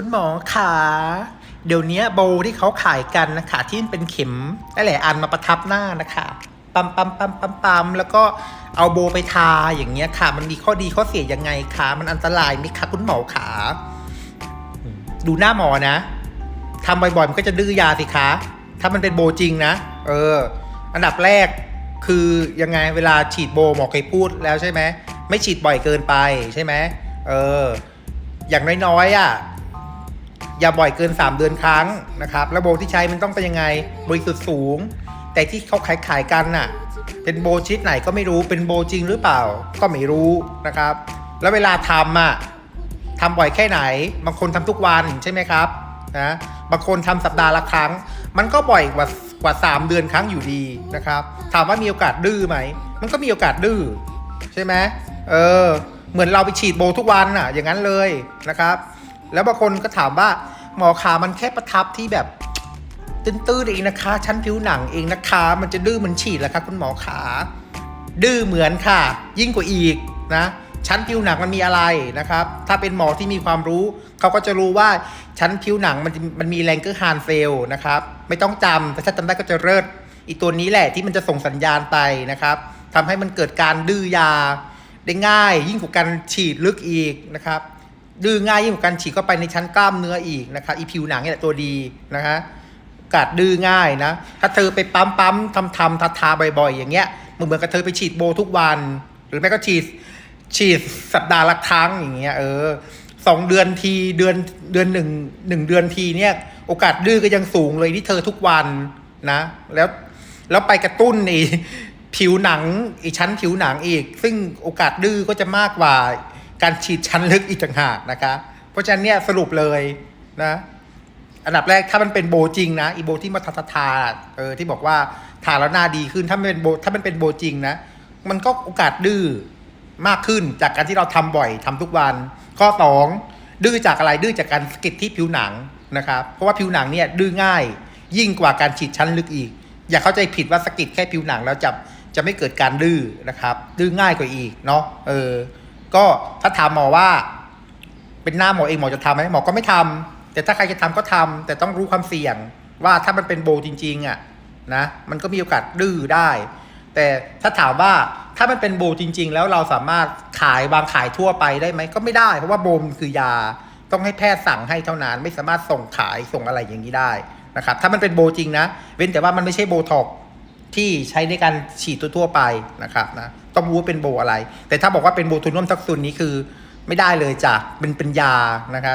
คุณหมอขาเดี๋ยวนี้โบที่เขาขายกันนะคะที่เป็นเข็มหลายๆอันมาประทับหน้านะคะปั๊มปั๊มปั๊มปั๊มปั๊มแล้วก็เอาโบไปทาอย่างเงี้ยค่ะ มันมีข้อดีข้อเสียยังไงคะมันอันตรายไหมคะคุณหมอขาดูหน้าหมอนะทำบ่อยๆมันก็จะดื้อยาสิคะ ถ้ามันเป็นโบจริงนะ เออ อันดับแรกคือยังไงเวลาฉีดโบหมอเคยพูดแล้วใช่ไหมไม่ฉีดบ่อยเกินไปใช่ไหมเออ อย่างน้อยๆอะ อย่าบ่อยเกิน 3 เดือนครั้งนะครับ แล้วโบที่ใช้มันต้องเป็นยังไงบริสุทธิ์สูง แต่ที่เขาขายขายกันน่ะ เป็นโบชิดไหนก็ไม่รู้เป็นโบจริงหรือเปล่า ก็ไม่รู้นะครับ แล้วเวลาทำอะทำบ่อยแค่ไหน บางคนทำทุกวันใช่ไหมครับนะบางคนทำสัปดาห์ละครั้ง มันก็บ่อยกว่ากว่า 3 เดือนครั้งอยู่ดีนะครับ ถามว่ามีโอกาสดื้อไหม มันก็มีโอกาสดื้อใช่ไหมเออ เหมือนเราไปฉีดโบทุกวันอะ อย่างนั้นเลยนะครับ แล้วบางคนก็ถามว่าหมอขามันแค่ประทับที่แบบตื้นๆเองนะคะ ชั้นผิวหนังเองนะคะ มันจะดื้อเหมันฉีดแล้วครับคุณหมอขา ดื้อเหมือนค่ะ ยิ่งกว่าอีกนะ ชั้นผิวหนังมันมีอะไรนะครับ ถ้าเป็นหมอที่มีความรู้ เขาก็จะรู้ว่าชั้นผิวหนังมันมันมีแรงเกอร์ฮานเซลล์นะครับ ไม่ต้องจำแต่ถ้าจำได้ก็จะเลิศอีตัวนี้แหละที่มันจะส่งสัญญาณไปนะครับทำให้มันเกิดการดื้อยาได้ง่าย ยิ่งกว่าการฉีดลึกอีกนะครับ ดื้อง่ายยิ่งกว่าการฉีดเข้าไปในชั้นกล้ามเนื้ออีกนะครับอีผิวหนังเนี่แหละตัวดีนะฮะกาดดื้อง่ายนะ ถ้าเธอไปปั๊มปั๊มทำทำทาทาบ่อยๆ อย่างเงี้ยมันเหมือนกับเธอไปฉีดโบทุกวัน หรือไม่ก็ฉีดฉีดสัปดาห์ละครั้งอย่างเงี้ยเออสองเดือนทีเดือนเดือนหนึ่งหนึ่งเดือนทีเนี่ย โอกาสดื้อก็ยังสูงเลยที่เธอทุกวันนะ แล้วแล้วไปกระตุ้นไอ้ผิวหนังอ้ชั้นผิวหนังอีก ซึ่งโอกาสดื้อก็จะมากกว่า การฉีดชั้นลึกอีกต่างหากนะคะ เพราะฉะนั้นเนี่ยสรุปเลยนะอันดับแรกถ้ามันเป็นโบจริงนะอีโบที่มาทาทาทาเออที่บอกว่าทาแล้วหน้าดีขึ้นถ้ามันเป็นโบถ้ามันเป็นโบจริงนะ มันก็โอกาสดื้อมากขึ้นจากการที่เราทำบ่อยทำทุกวัน ข้อสองดื้อจากอะไรดื้อจากการสกิดที่ผิวหนังนะครับ เพราะว่าผิวหนังเนี่ยดื้อง่าย ยิ่งกว่าการฉีดชั้นลึกอีก อย่าเข้าใจผิดว่าสกิดแค่ผิวหนังแล้วจะจะไม่เกิดการดื้อนะครับ ดื้อง่ายกว่าอีกเนาะเออ ก็ถ้าถามหมอว่า เป็นหน้าหมอเองหมอจะทำไหมหมอก็ไม่ทำแต่ถ้าใครจะทำก็ทำแต่ต้องรู้ความเสี่ยง ว่าถ้ามันเป็นโบจริง ๆ อะ นะ มันก็มีโอกาสดื้อได้ แต่ถ้าถามว่าถ้ามันเป็นโบจริง ๆ แล้วเราสามารถขายบางขายทั่วไปได้ไหมก็ไม่ได้ เพราะว่าโบมันคือยาต้องให้แพทย์สั่งให้เท่านั้น ไม่สามารถส่งขายส่งอะไรอย่างนี้ได้นะครับ ถ้ามันเป็นโบจริงนะ เว้นแต่ว่ามันไม่ใช่โบท็อกซ์ ที่ใช้ในการฉีดทั่วๆไปนะครับนะต้องรู้ว่าเป็นโบอะไร แต่ถ้าบอกว่าเป็นโบทุนร่วมทักซุนนี้คือไม่ได้เลยจ้ะเป็นเป็นยานะครับ